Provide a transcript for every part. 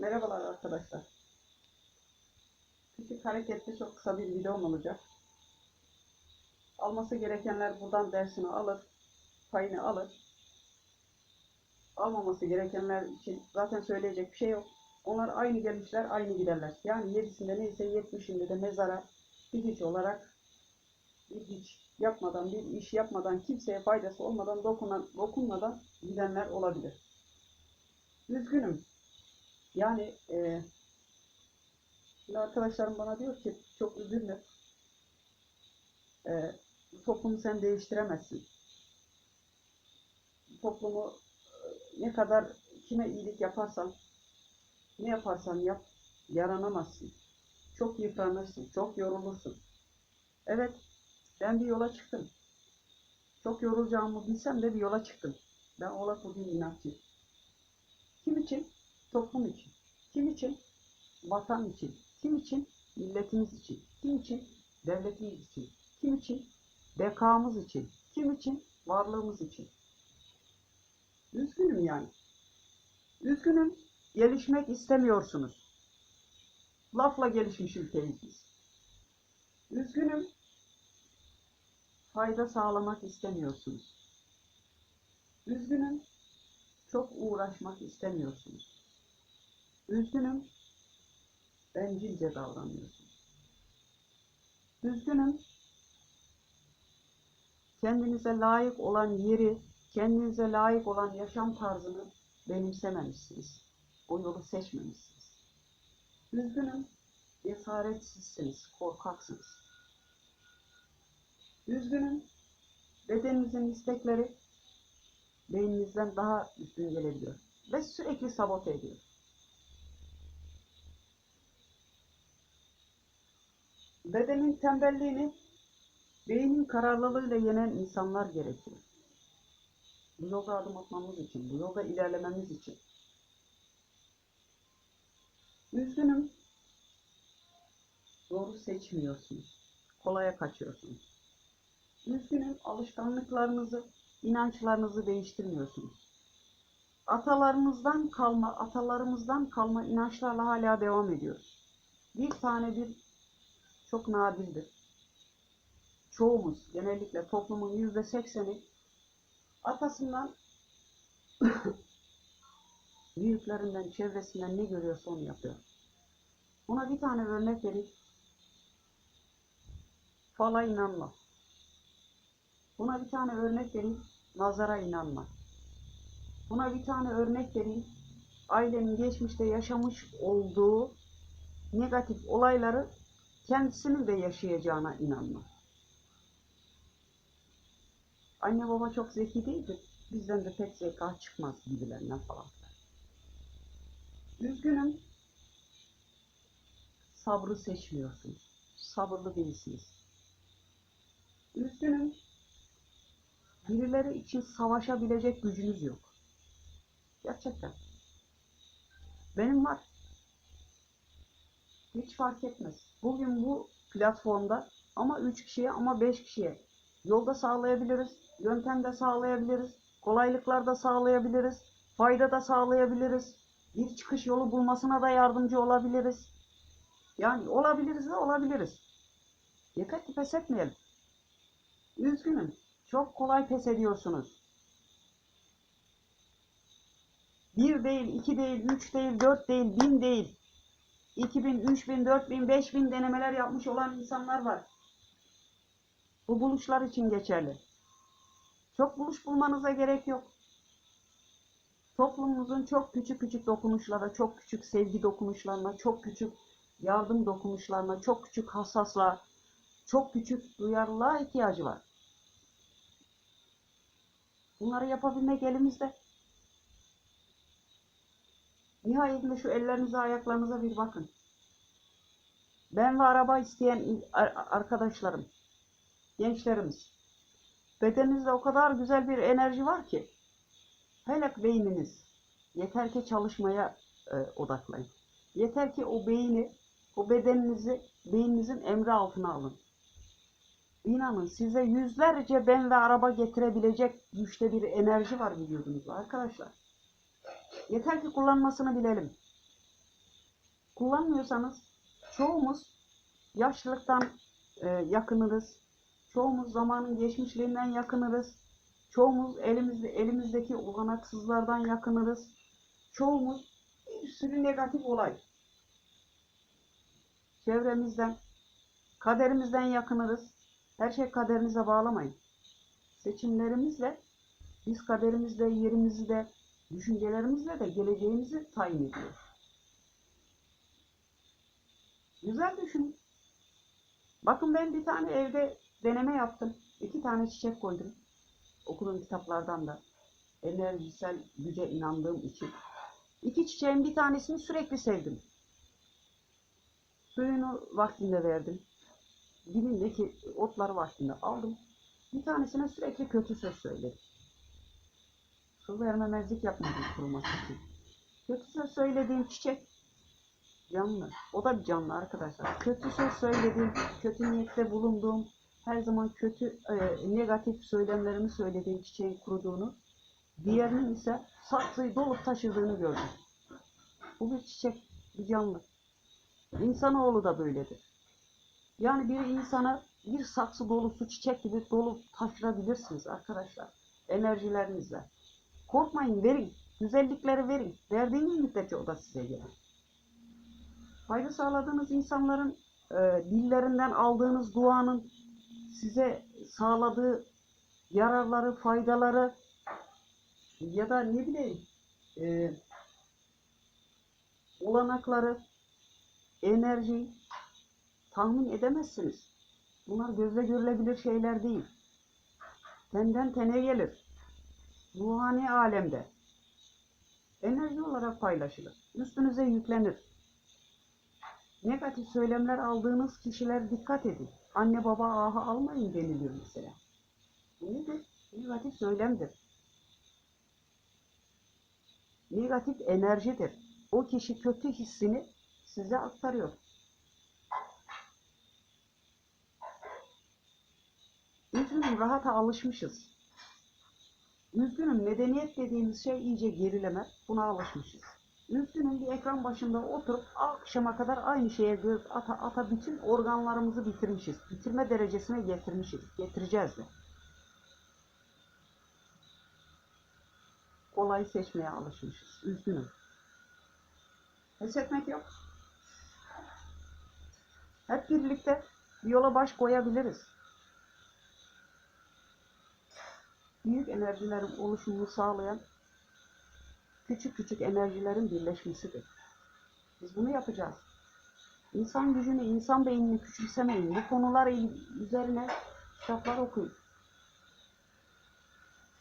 Merhabalar arkadaşlar. Küçük hareketli çok kısa bir videom olacak. Alması gerekenler buradan dersini alır, payını alır. Almaması gerekenler için zaten söyleyecek bir şey yok. Onlar aynı gelmişler, aynı giderler. Yani yedisinde neyse yetmişinde de mezara bir hiç olarak bir hiç yapmadan, bir iş yapmadan, kimseye faydası olmadan, dokunan, dokunmadan gidenler olabilir. Üzgünüm. Yani e, şimdi arkadaşlarım bana diyor ki çok üzülme. E, toplumu sen değiştiremezsin. Toplumu e, ne kadar kime iyilik yaparsan, ne yaparsan yap, yaranamazsın. Çok yıpranırsın, çok yorulursun. Evet, ben bir yola çıktım. Çok yorulacağımı bilsem de bir yola çıktım. Ben ola bugün inatçıyım. Kim için? Toplum için. Kim için? Vatan için. Kim için? Milletimiz için. Kim için? Devletimiz için. Kim için? Bekamız için. Kim için? Varlığımız için. Üzgünüm yani. Üzgünüm. Gelişmek istemiyorsunuz. Lafla gelişmiş ülkeyiz biz. Üzgünüm. Fayda sağlamak istemiyorsunuz. Üzgünüm. Çok uğraşmak istemiyorsunuz. Üzgünüm. Bencilce davranıyorsunuz. Üzgünüm. Kendinize layık olan yeri, kendinize layık olan yaşam tarzını benimsememişsiniz. O yolu seçmemişsiniz. Üzgünüm. Cesaretsizsiniz, korkaksınız. Üzgünüm. Bedeninizin istekleri beyninizden daha üstün gelebiliyor. Ve sürekli sabote ediyor. Bedenin tembelliğini beynin kararlılığıyla yenen insanlar gerekiyor. Bu yolda adım atmamız için, bu yolda ilerlememiz için. Üzgünüm. Doğru seçmiyorsunuz. Kolaya kaçıyorsunuz. Üzgünüm. Alışkanlıklarınızı, inançlarınızı değiştirmiyorsunuz. Atalarımızdan kalma, atalarımızdan kalma inançlarla hala devam ediyoruz. Bir tane bir çok nadirdir. Çoğumuz, genellikle toplumun yüzde sekseni atasından büyüklerinden, çevresinden ne görüyorsa onu yapıyor. Buna bir tane örnek vereyim. Fala inanma. Buna bir tane örnek vereyim. Nazara inanma. Buna bir tane örnek vereyim. Ailenin geçmişte yaşamış olduğu negatif olayları kendisinin de yaşayacağına inanma. Anne baba çok zeki değildir. Bizden de pek zeka çıkmaz gibilerinden falan. Üzgünüm. Sabrı seçmiyorsunuz. Sabırlı değilsiniz. Üzgünüm. Birileri için savaşabilecek gücünüz yok. Gerçekten. Benim var. Hiç fark etmez. Bugün bu platformda ama 3 kişiye ama 5 kişiye yolda sağlayabiliriz, yöntemde sağlayabiliriz, kolaylıklar da sağlayabiliriz, fayda da sağlayabiliriz, bir çıkış yolu bulmasına da yardımcı olabiliriz. Yani olabiliriz de olabiliriz. Yeter ki pes etmeyelim. Üzgünüm. Çok kolay pes ediyorsunuz. Bir değil, iki değil, üç değil, dört değil, bin değil. 2000, 3000, 4000, 5000 denemeler yapmış olan insanlar var. Bu buluşlar için geçerli. Çok buluş bulmanıza gerek yok. Toplumumuzun çok küçük küçük dokunuşlara, çok küçük sevgi dokunuşlarına, çok küçük yardım dokunuşlarına, çok küçük hassaslığa, çok küçük duyarlılığa ihtiyacı var. Bunları yapabilmek elimizde. Nihayetinde şu ellerinize, ayaklarınıza bir bakın. Ben ve araba isteyen arkadaşlarım, gençlerimiz. Bedeninizde o kadar güzel bir enerji var ki. Hele beyniniz. Yeter ki çalışmaya e, odaklayın. Yeter ki o beyni, o bedeninizi beyninizin emri altına alın. İnanın size yüzlerce ben ve araba getirebilecek güçte bir enerji var vücudunuzda arkadaşlar. Yeter ki kullanmasını bilelim. kullanmıyorsanız çoğumuz yaşlılıktan e, yakınırız. Çoğumuz zamanın geçmişliğinden yakınırız. Çoğumuz elimizde, elimizdeki olanaksızlardan yakınırız. Çoğumuz bir sürü negatif olay. Çevremizden, kaderimizden yakınırız. Her şey kaderinize bağlamayın. Seçimlerimizle biz kaderimizle, yerimizi de, düşüncelerimizle de geleceğimizi tayin ediyoruz. Güzel düşünün. Bakın ben bir tane evde deneme yaptım. İki tane çiçek koydum. Okuduğum kitaplardan da. Enerjisel güce inandığım için. İki çiçeğin bir tanesini sürekli sevdim. Suyunu vaktinde verdim. Dibindeki otları vaktinde aldım. Bir tanesine sürekli kötü söz söyledim. Su vermemezlik yapmadım kuruması için. Kötü söz söylediğim çiçek canlı. O da bir canlı arkadaşlar. Kötü söz söylediğim, kötü niyette bulunduğum, her zaman kötü, e, negatif söylemlerimi söylediğim çiçeğin kuruduğunu, diğerinin ise saksıyı dolup taşırdığını gördüm. Bu bir çiçek, bir canlı. İnsanoğlu da böyledir. Yani bir insana bir saksı dolusu çiçek gibi dolup taşırabilirsiniz arkadaşlar. Enerjilerinizle. Korkmayın, verin. Güzellikleri verin. Verdiğiniz müddetçe o da size gelir. Fayda sağladığınız insanların e, dillerinden aldığınız duanın size sağladığı yararları, faydaları ya da ne bileyim e, olanakları, enerji tahmin edemezsiniz. Bunlar gözle görülebilir şeyler değil. Tenden tene gelir. Ruhani alemde. Enerji olarak paylaşılır. Üstünüze yüklenir. Negatif söylemler aldığınız kişiler dikkat edin. Anne baba aha almayın deniliyor mesela. Bu nedir? Negatif söylemdir. Negatif enerjidir. O kişi kötü hissini size aktarıyor. Üzgünüm rahata alışmışız. Üzgünüm medeniyet dediğimiz şey iyice gerileme. Buna alışmışız. Üzgünüm bir ekran başında oturup akşama kadar aynı şeye göz ata ata bütün organlarımızı bitirmişiz. Bitirme derecesine getirmişiz. Getireceğiz de. Kolayı seçmeye alışmışız. Üzgünüm. Pes etmek yok. Hep birlikte bir yola baş koyabiliriz. Büyük enerjilerin oluşumunu sağlayan küçük küçük enerjilerin birleşmesidir. Biz bunu yapacağız. İnsan gücünü, insan beynini küçümsemeyin. Bu konular üzerine kitaplar okuyun.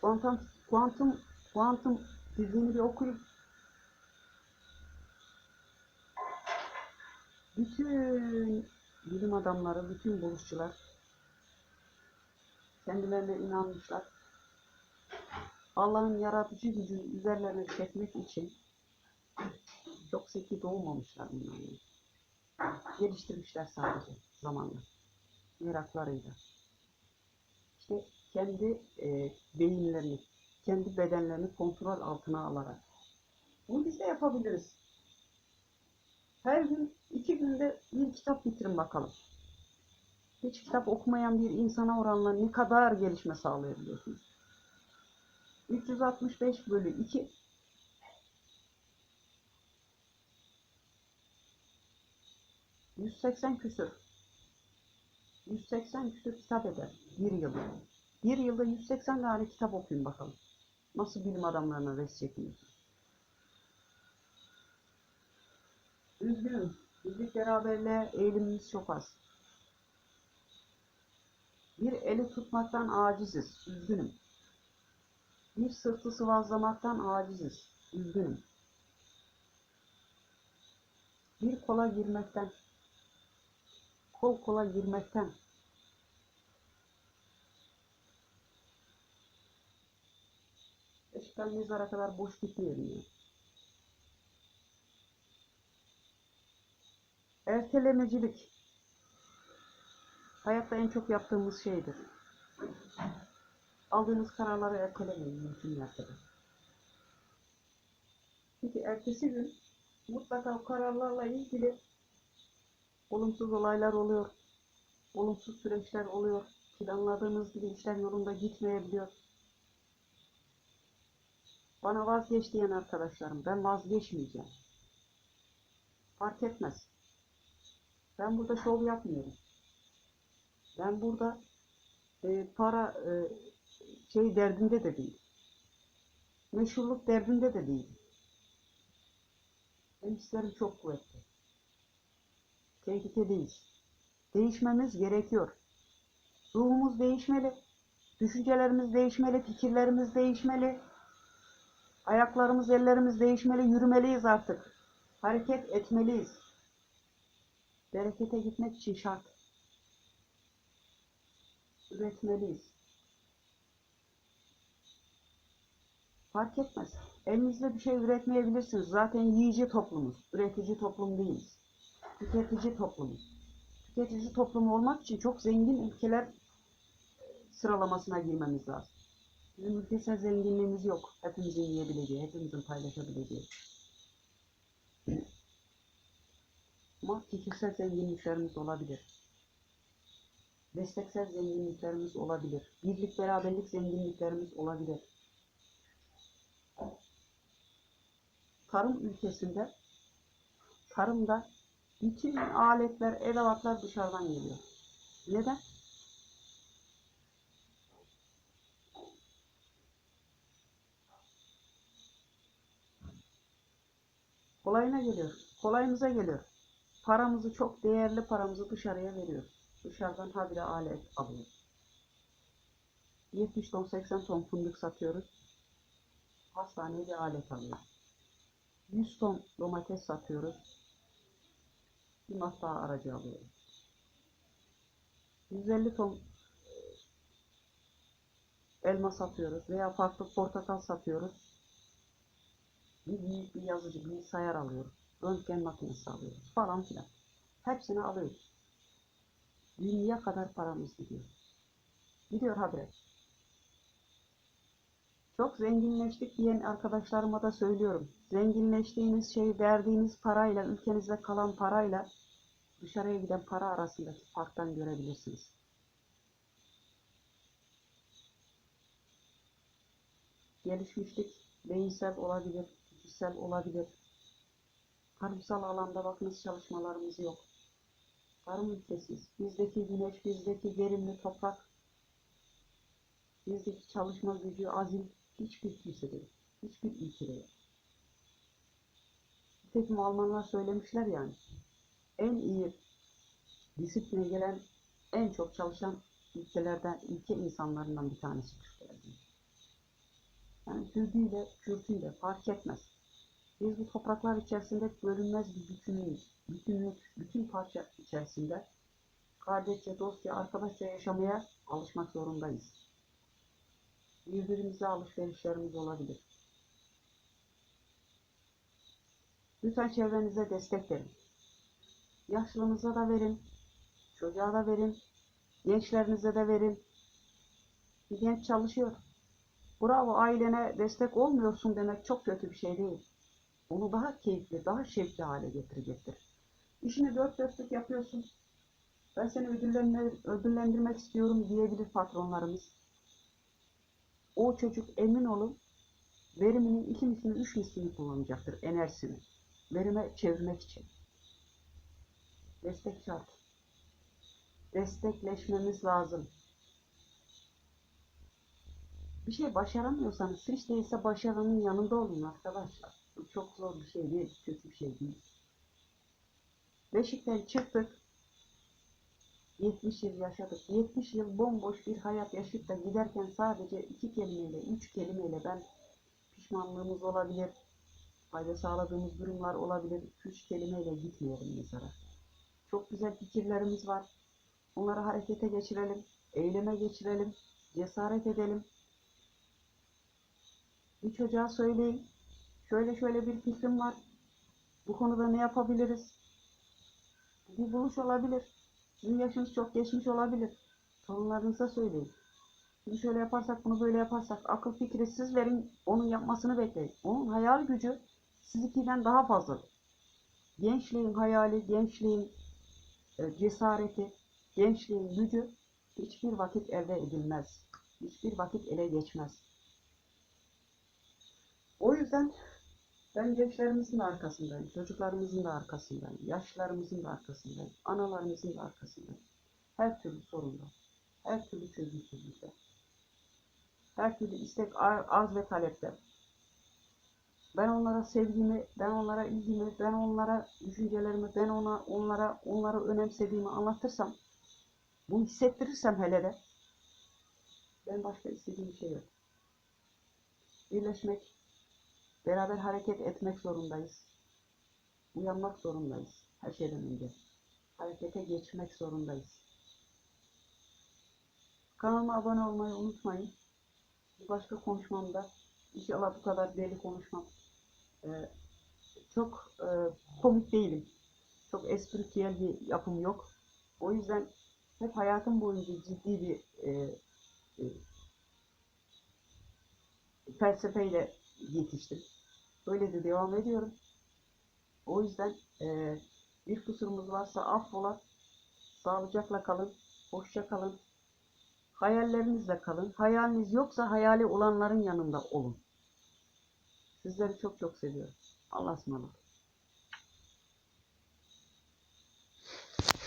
Kuantum, kuantum, kuantum fiziğini bir okuyun. Bütün bilim adamları, bütün buluşçular kendilerine inanmışlar. Allah'ın yaratıcı gücünü üzerlerine çekmek için çok zeki doğmamışlar bunlar. yani. Geliştirmişler sadece zamanla. Meraklarıyla. İşte kendi e, beyinlerini, kendi bedenlerini kontrol altına alarak. Bunu biz de yapabiliriz. Her gün iki günde bir kitap bitirin bakalım. Hiç kitap okumayan bir insana oranla ne kadar gelişme sağlayabiliyorsunuz? 365 bölü 2 180 küsür 180 küsür kitap eder bir yılda. Bir yılda 180 tane kitap okuyun bakalım. Nasıl bilim adamlarına res çekiyorsun? Üzgünüm. Birlik beraberliğe eğilimimiz çok az. Bir eli tutmaktan aciziz. Üzgünüm. Bir sırtı sıvazlamaktan aciziz. Üzgünüm. Bir kola girmekten, kol kola girmekten, Beşiktaş mezara kadar boş ya. Ertelemecilik. Hayatta en çok yaptığımız şeydir. Aldığınız kararları ertelemeyin mümkün mertebe. Çünkü ertesi gün Mutlaka o kararlarla ilgili olumsuz olaylar oluyor. Olumsuz süreçler oluyor. Planladığınız gibi işler yolunda gitmeyebiliyor. Bana vazgeç diyen arkadaşlarım, ben vazgeçmeyeceğim. Fark etmez. Ben burada şov yapmıyorum. Ben burada e, para e, şey derdinde de değil. Meşhurluk derdinde de değil. Benim hislerim çok kuvvetli. Tehlikedeyiz. Değişmemiz gerekiyor. Ruhumuz değişmeli. Düşüncelerimiz değişmeli, fikirlerimiz değişmeli. Ayaklarımız, ellerimiz değişmeli, yürümeliyiz artık. Hareket etmeliyiz. Berekete gitmek için şart. Üretmeliyiz. Fark etmez. Elinizde bir şey üretmeyebilirsiniz. Zaten yiyici toplumuz. Üretici toplum değiliz. Tüketici toplumuz. Tüketici toplumu olmak için çok zengin ülkeler sıralamasına girmemiz lazım. Bizim ülkesel zenginliğimiz yok. Hepimizin yiyebileceği, hepimizin paylaşabileceği. Ama fikirsel zenginliklerimiz olabilir. Desteksel zenginliklerimiz olabilir. Birlik, beraberlik zenginliklerimiz olabilir. Tarım ülkesinde, tarımda bütün aletler, edevatlar dışarıdan geliyor. Neden? Kolayına geliyor. Kolayımıza geliyor. Paramızı çok değerli paramızı dışarıya veriyoruz. Dışarıdan habire alet alıyoruz. 70 ton 80 ton fındık satıyoruz. Hastaneye alet alıyoruz. 100 ton domates satıyoruz. Bir matbaa aracı alıyoruz. 150 ton elma satıyoruz veya farklı portakal satıyoruz. Bir büyük bir yazıcı bilgisayar alıyoruz. Röntgen makinesi alıyoruz falan filan. Hepsini alıyoruz. Dünya kadar paramız gidiyor. Gidiyor habire. Çok zenginleştik diyen arkadaşlarıma da söylüyorum. Zenginleştiğiniz şey verdiğiniz parayla, ülkenizde kalan parayla dışarıya giden para arasındaki farktan görebilirsiniz. Gelişmişlik beyinsel olabilir, fiziksel olabilir. Tarımsal alanda bakınız çalışmalarımız yok. Tarım ülkesiyiz. Bizdeki güneş, bizdeki verimli toprak, bizdeki çalışma gücü, azim hiçbir kimsede yok. Hiçbir ülkede yok. Nitekim Almanlar söylemişler yani. En iyi disipline gelen, en çok çalışan ülkelerden, ülke insanlarından bir tanesi Türkler. Yani Türküyle, Kürtüyle fark etmez. Biz bu topraklar içerisinde bölünmez bir bütünlüğüz. Bütünlük, bütün parça içerisinde kardeşçe, dostça, arkadaşça yaşamaya alışmak zorundayız. Birbirimize alışverişlerimiz olabilir. Lütfen çevrenize destek verin. Yaşlınıza da verin, çocuğa da verin, gençlerinize de verin. Bir genç çalışıyor. Bravo ailene destek olmuyorsun demek çok kötü bir şey değil. Onu daha keyifli, daha şevkli hale getirecektir. İşini dört dörtlük yapıyorsun. Ben seni ödüllendir, ödüllendirmek istiyorum diyebilir patronlarımız. O çocuk emin olun veriminin iki mislini, üç mislini kullanacaktır enerjisini. Verime çevirmek için. Destek şart. Destekleşmemiz lazım. Bir şey başaramıyorsanız hiç değilse başaranın yanında olun arkadaşlar. Bu çok zor bir şey değil, kötü bir şey değil. Beşikten çıktık. 70 yıl yaşadık. 70 yıl bomboş bir hayat yaşayıp da giderken sadece iki kelimeyle, üç kelimeyle ben pişmanlığımız olabilir, fayda sağladığımız durumlar olabilir. Üç kelimeyle gitmeyelim mesela. Çok güzel fikirlerimiz var. Onları harekete geçirelim, eyleme geçirelim, cesaret edelim. Bir çocuğa söyleyin. Şöyle şöyle bir fikrim var. Bu konuda ne yapabiliriz? Bir buluş olabilir. Sizin yaşınız çok geçmiş olabilir. Torunlarınıza söyleyin. Bunu şöyle yaparsak, bunu böyle yaparsak, akıl fikri siz verin, onun yapmasını bekleyin. Onun hayal gücü sizinkinden daha fazladır. gençliğin hayali, gençliğin e, cesareti, gençliğin gücü hiçbir vakit elde edilmez. Hiçbir vakit ele geçmez. O yüzden ben gençlerimizin de arkasındayım, çocuklarımızın da arkasındayım, yaşlılarımızın da arkasındayım, analarımızın da arkasındayım. Her türlü sorunda, her türlü çözümsüzlükte, her türlü istek, ar- arz ve talepte. Ben onlara sevgimi, ben onlara ilgimi, ben onlara düşüncelerimi, ben ona onlara onları önemsediğimi anlatırsam, bunu hissettirirsem hele de ben başka istediğim şey yok. Birleşmek, beraber hareket etmek zorundayız. Uyanmak zorundayız her şeyden önce. Harekete geçmek zorundayız. Kanalıma abone olmayı unutmayın. Bir başka konuşmamda inşallah bu kadar deli konuşmam. Ee, çok e, komik değilim. Çok espritüel bir yapım yok. O yüzden hep hayatım boyunca ciddi bir e, e, felsefeyle yetiştim. Böyle de devam ediyorum. O yüzden e, bir kusurumuz varsa affola. Sağlıcakla kalın. Hoşça kalın. Hayallerinizle kalın. Hayaliniz yoksa hayali olanların yanında olun. Sizleri çok çok seviyorum. Allah'a ısmarladık.